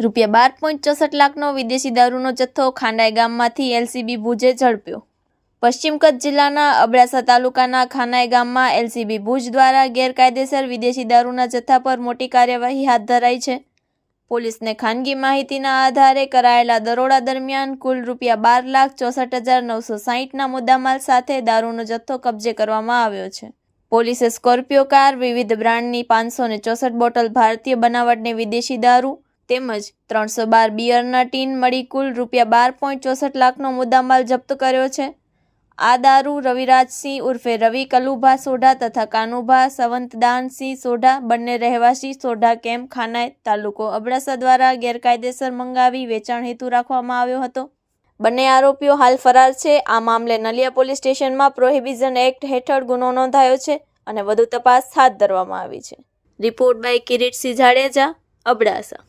રૂપિયા બાર પોઈન્ટ ચોસઠ લાખનો વિદેશી દારૂનો જથ્થો ખાંડાઈ ગામમાંથી એલસીબી ભુજે ઝડપ્યો. પશ્ચિમ કચ્છ જિલ્લાના અબડાસા તાલુકાના ખાનાઈ ગામમાં એલસીબી ભુજ દ્વારા ગેરકાયદેસર વિદેશી દારૂના જથ્થા પર મોટી કાર્યવાહી હાથ ધરાઈ છે. પોલીસને ખાનગી માહિતીના આધારે કરાયેલા દરોડા દરમિયાન કુલ રૂપિયા બાર લાખ ચોસઠ હજાર નવસો સાહીઠના મુદ્દામાલ સાથે દારૂનો જથ્થો કબજે કરવામાં આવ્યો છે. પોલીસે સ્કોર્પિયો કાર વિવિધ બ્રાન્ડની પાંચસો ચોસઠ બોટલ ભારતીય બનાવટની વિદેશી દારૂ તેમજ ત્રણસો બાર બિયરના ટીન મળી કુલ રૂપિયા બાર પોઈન્ટ ચોસઠ લાખનો મુદ્દામાલ જપ્ત કર્યો છે. આ દારૂ રવિરાજસિંહ ઉર્ફે રવિ કલુભા સોઢા તથા કાનુભા સવંતદાનસિંહ સોઢા, બંને રહેવાસી સોઢા કેમ્પ ખાનાય તાલુકો અબડાસા દ્વારા ગેરકાયદેસર મંગાવી વેચાણ હેતુ રાખવામાં આવ્યો હતો. બંને આરોપીઓ હાલ ફરાર છે. આ મામલે નલિયા પોલીસ સ્ટેશનમાં પ્રોહિબિઝન એક્ટ હેઠળ ગુનો નોંધાયો છે અને વધુ તપાસ હાથ ધરવામાં આવી છે. Report by Kiritsinh Jadeja Abdasa.